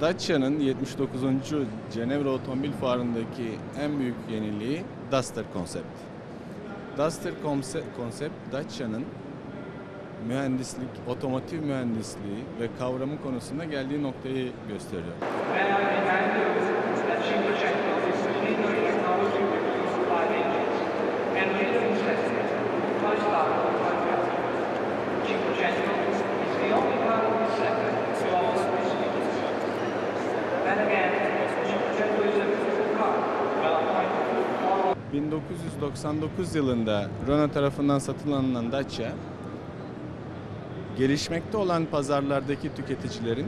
Dacia'nın 79. Cenevre Otomobil Fuarı'ndaki en büyük yeniliği Duster konsept. Duster konse- konsept Dacia'nın mühendislik, otomotiv mühendisliği ve kavramı konusunda geldiği noktayı gösteriyor. 1999 yılında Renault tarafından satın alınan Dacia, gelişmekte olan pazarlardaki tüketicilerin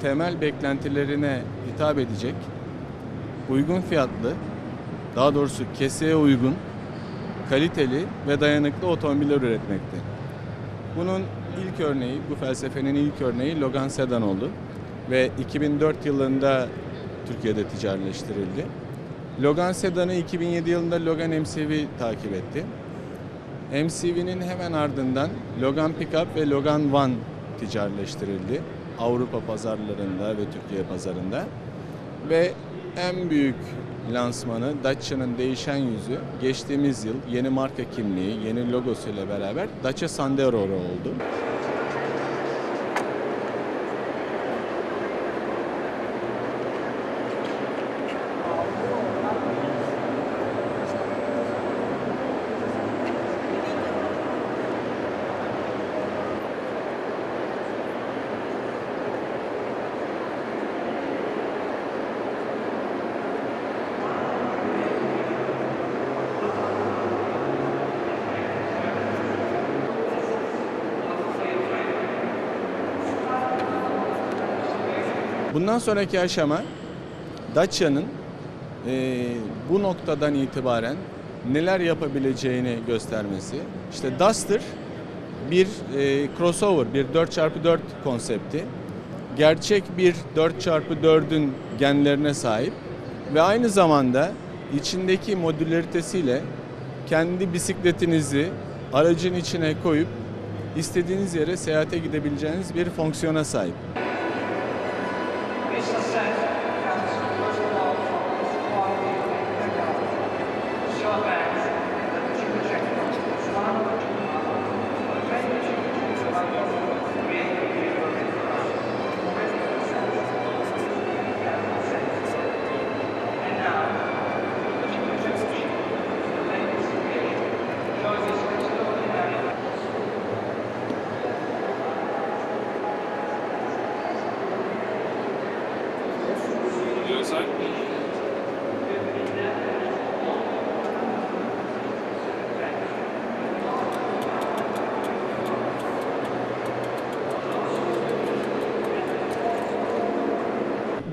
temel beklentilerine hitap edecek, uygun fiyatlı, daha doğrusu keseye uygun, kaliteli ve dayanıklı otomobiller üretmekte. Bunun ilk örneği, bu felsefenin ilk örneği Logan Sedan oldu ve 2004 yılında Türkiye'de ticarileştirildi. Logan Sedan'ı 2007 yılında Logan MCV takip etti. MCV'nin hemen ardından Logan Pickup ve Logan Van ticarileştirildi. Avrupa pazarlarında ve Türkiye pazarında. Ve en büyük lansmanı Dacia'nın değişen yüzü geçtiğimiz yıl yeni marka kimliği, yeni logosuyla beraber Dacia Sandero oldu. Bundan sonraki aşama Dacia'nın eee, bu noktadan itibaren neler yapabileceğini göstermesi. İşte Duster bir eee, crossover, bir 4x4 konsepti. Gerçek bir 4x4'ün genlerine sahip ve aynı zamanda içindeki modülaritesiyle kendi bisikletinizi aracın içine koyup istediğiniz yere seyahate gidebileceğiniz bir fonksiyona sahip. Mr. Sen, First of all, the Quality, and Mr. Sean Bass.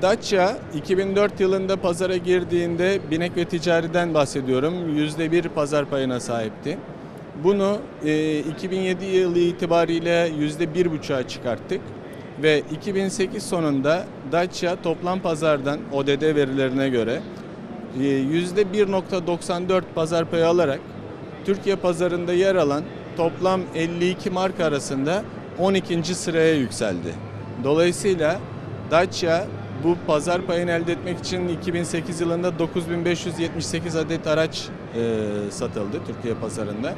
Dacia 2004 yılında pazara girdiğinde binek ve ticariden bahsediyorum. %1 pazar payına sahipti. Bunu e, 2007 yılı itibariyle %1,5'a çıkarttık. Ve 2008 sonunda Dacia toplam pazardan ODD verilerine göre e, %1.94 pazar payı alarak Türkiye pazarında yer alan toplam 52 marka arasında 12. sıraya yükseldi. Dolayısıyla Dacia bu pazar payını elde etmek için 2008 yılında 9578 adet araç e, satıldı Türkiye pazarında.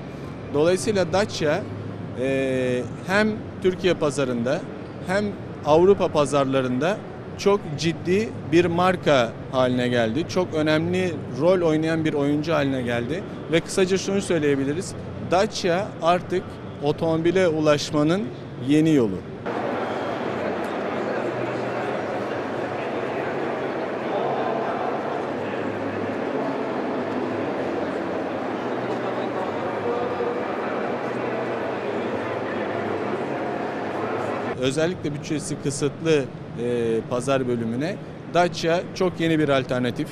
Dolayısıyla Dacia e, hem Türkiye pazarında hem Avrupa pazarlarında çok ciddi bir marka haline geldi. Çok önemli rol oynayan bir oyuncu haline geldi. Ve kısaca şunu söyleyebiliriz. Dacia artık otomobile ulaşmanın yeni yolu. Özellikle bütçesi kısıtlı e, pazar bölümüne Dacia çok yeni bir alternatif.